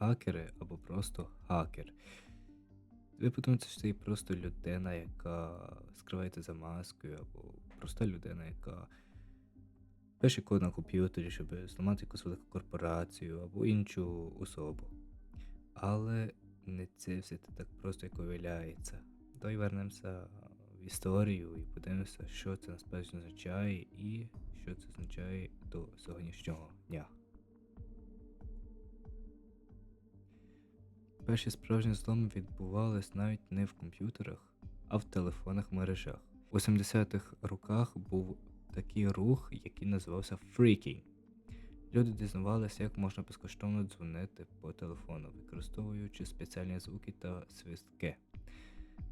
хакери або просто хакер. Ви подумаєте, що це просто людина, яка скривається за маскою, або проста людина, яка пише код на комп'ютері, щоб зламати якусь велику корпорацію або іншу особу. Але не це все так просто, як виявляється. Давай вернемося в історію і подивимося, що це насправді означає і що це означає до сьогоднішнього дня. Перші справжні зломи відбувались навіть не в комп'ютерах, а в телефонних мережах. У 70-х роках був такий рух, який називався фрікінг. Люди дізнавалися, як можна безкоштовно дзвонити по телефону, використовуючи спеціальні звуки та свистки.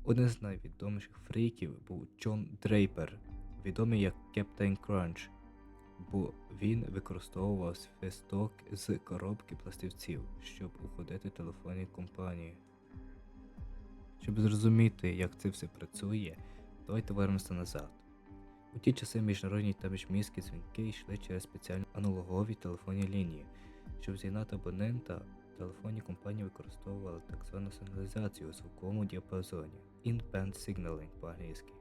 Один з найвідоміших фріків був Джон Дрейпер, відомий як Captain Crunch, бо він використовував свисток з коробки пластівців, щоб уходити телефонній компанії. Щоб зрозуміти, як це все працює, давайте вернемося назад. У ті часи міжнародні та міжміські дзвінки йшли через спеціальні аналогові телефонні лінії. Щоб з'єднати абонента, телефонні компанії використовували так звану сигналізацію у звуковому діапазоні in-band signaling по-англійськи.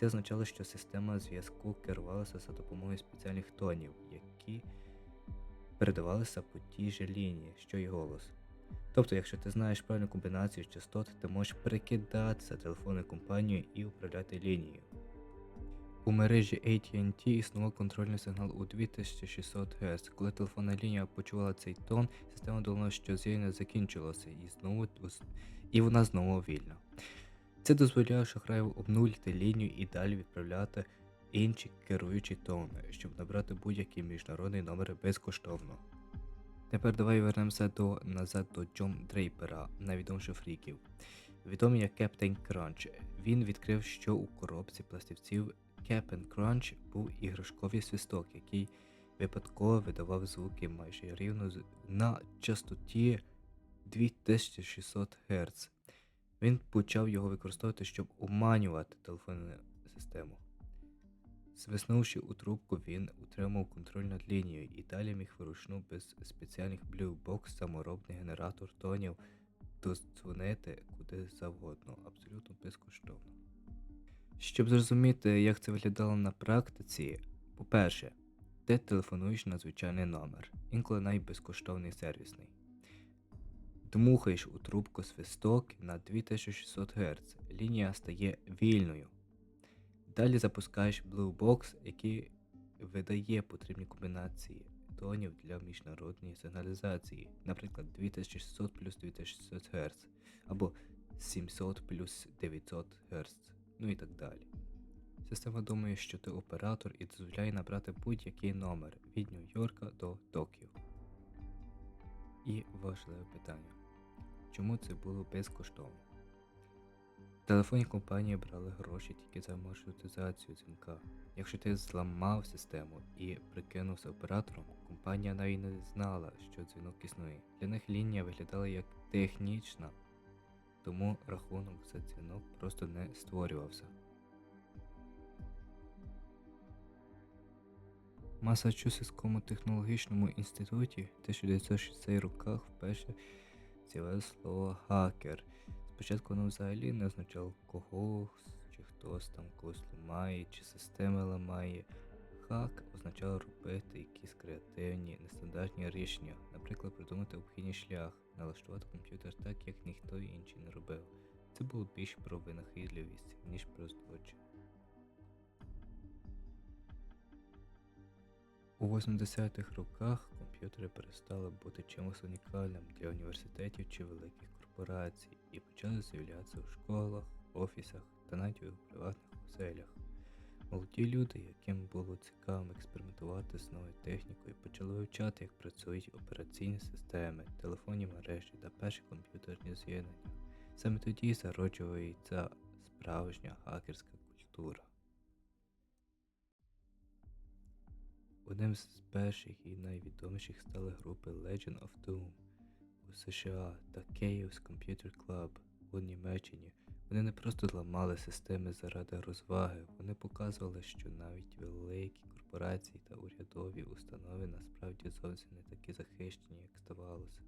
Це означало, що система зв'язку керувалася за допомогою спеціальних тонів, які передавалися по тій же лінії, що й голос. Тобто, якщо ти знаєш правильну комбінацію частот, ти можеш перекидатися телефонною компанією і управляти лінією. У мережі AT&T існував контрольний сигнал у 2600 Гц. Коли телефонна лінія почувала цей тон, система думала, що з'єднання закінчилося і знову і вона знову вільна. Це дозволяє шахраю обнулити лінію і далі відправляти інші керуючі тони, щоб набрати будь-який міжнародний номер безкоштовно. Тепер давай вернемося до назад до Джон Дрейпера, найвідоміших фріків. Відомий як Captain Crunch. Він відкрив, що у коробці пластівців Cap'n Crunch був іграшковий свисток, який випадково видавав звуки майже рівно на частоті 2600 Гц. Він почав його використовувати, щоб уманювати телефонну систему. Свиснувши у трубку, він утримав контроль над лінією і далі міг вручну без спеціальних Box саморобний генератор тонів дозвонити куди завгодно, абсолютно безкоштовно. Щоб зрозуміти, як це виглядало на практиці, по-перше, ти телефонуєш на звичайний номер, інколи навіть безкоштовний сервісний. Дмухаєш у трубку свисток на 2600 Гц, лінія стає вільною. Далі запускаєш Blue Box, який видає потрібні комбінації тонів для міжнародної сигналізації, наприклад, 2600 плюс 2600 Гц або 700 плюс 900 Гц, ну і так далі. Система думає, що ти оператор і дозволяє набрати будь-який номер від Нью-Йорка до Токіо. І важливе питання. Чому це було безкоштовно? Телефонні компанії брали гроші тільки за маршрутизацію дзвінка. Якщо ти зламав систему і прикинувся оператором, компанія навіть не знала, що дзвінок існує. Для них лінія виглядала як технічна, тому рахунок за дзвінок просто не створювався. В Масачусетському технологічному інституті в 1960 роках вперше з'явилось слово хакер. Спочатку воно взагалі не означало когось, чи хтось там когось ламає, чи системи ламає. Хак означало робити якісь креативні, нестандартні рішення, наприклад, придумати обхідний шлях, налаштувати комп'ютер так, як ніхто інший не робив. Це було більш про винахідливість, ніж про злочин. У 80-х роках комп'ютери перестали бути чимось унікальним для університетів чи великих корпорацій і почали з'являтися у школах, офісах та навіть у приватних оселях. Молоді люди, яким було цікаво експериментувати з новою технікою, почали вивчати, як працюють операційні системи, телефонні мережі та перші комп'ютерні з'єднання. Саме тоді зароджується справжня хакерська культура. Одним з перших і найвідоміших стали групи Legend of Doom у США та Chaos Computer Club у Німеччині. Вони не просто зламали системи заради розваги, вони показували, що навіть великі корпорації та урядові установи насправді зовсім не такі захищені, як здавалося.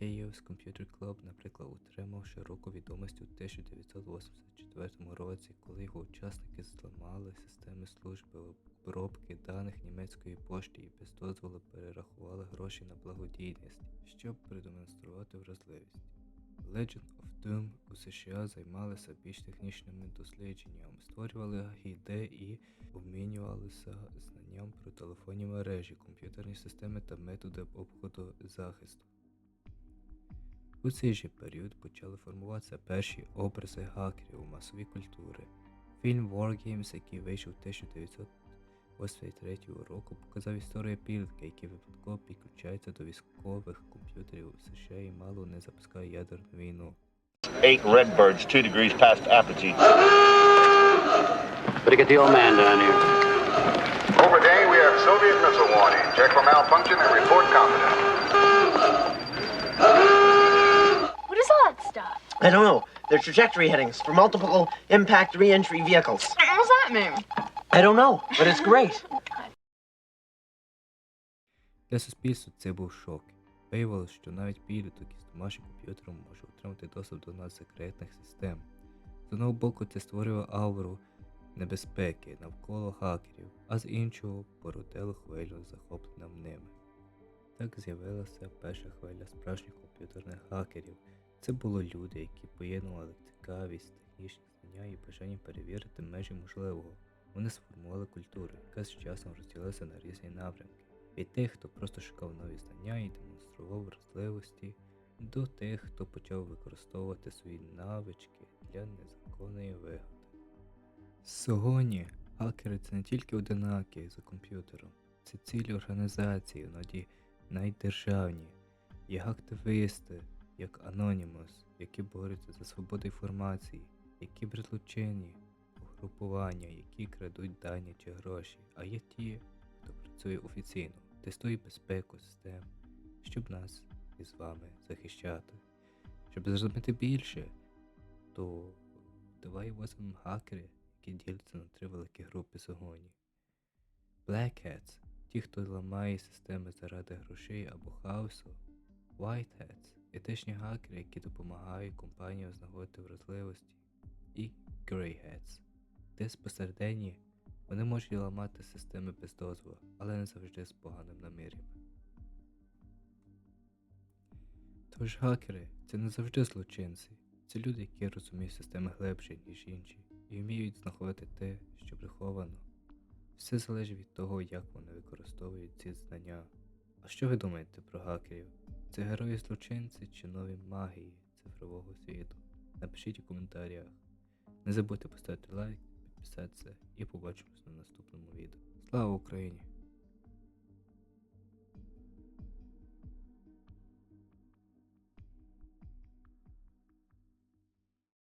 Chaos Computer Club, наприклад, отримав широку відомість у 1984 році, коли його учасники зламали системи служби обробки даних німецької пошти і без дозволу перерахували гроші на благодійність, щоб продемонструвати вразливість. Legend of Doom у США займалися більш технічними дослідженнями, створювали гіде і обмінювалися знанням про телефонні мережі, комп'ютерні системи та методи обходу захисту. У цей же період почали формуватися перші образи хакерів у масовій культури. Фільм Wargames, який вийшов 1983 року, показав історію підлітка, який випадково підключається до військових комп'ютерів у США і мало не запускає ядерну війну. Eight Redbirds, two degrees past apogee. Better get the old man down here. Over Dane, we have Soviet missile warning. Check for malfunction and report competent. What is all that stuff? I don't know. They're trajectory headings for multiple impact re-entry vehicles. What does that mean? I don't know, but it's great. Для суспільства це був шок. Виявилося, що навіть підліток із домашнім комп'ютером може отримати доступ до надсекретних систем. З одного боку, це створює ауру небезпеки навколо хакерів, а з іншого породило хвилю захоплення ними. Так з'явилася перша хвиля справжніх комп'ютерних хакерів. Це були люди, які поєднували цікавість, технічні знання і бажання перевірити межі можливого. Вони сформували культуру, яка з часом розділилася на різні напрямки. Від тих, хто просто шукав нові знання і демонстрував вразливості, до тих, хто почав використовувати свої навички для незаконної вигоди. Сьогодні хакери це не тільки одинаки за комп'ютером, це цілі організації, іноді навіть державні, є активісти, як Anonymous, які борються за свободу інформації, є кіберзлочинні, угрупування, які крадуть дані чи гроші, а є ті, хто працює офіційно, тестує безпеку систем, щоб нас із вами захищати. Щоб зрозуміти більше, то давай возьмемо хакери, які діляться на три великі групи сьогодні. Black Hats – ті, хто ламає системи заради грошей або хаосу. White Hats – етичні хакери, які допомагають компаніям знаходити вразливості. І Grey Hats – де посередині вони можуть ламати системи без дозволу, але не завжди з поганим намір'ям. Тож хакери це не завжди злочинці, це люди, які розуміють системи глибше, ніж інші, і вміють знаходити те, що приховано. Все залежить від того, як вони використовують ці знання. А що ви думаєте про хакерів? Це герої злочинці чи нові магії цифрового світу? Напишіть у коментарях. Не забудьте поставити лайк, підписатися і побачимось на наступному відео. Слава Україні!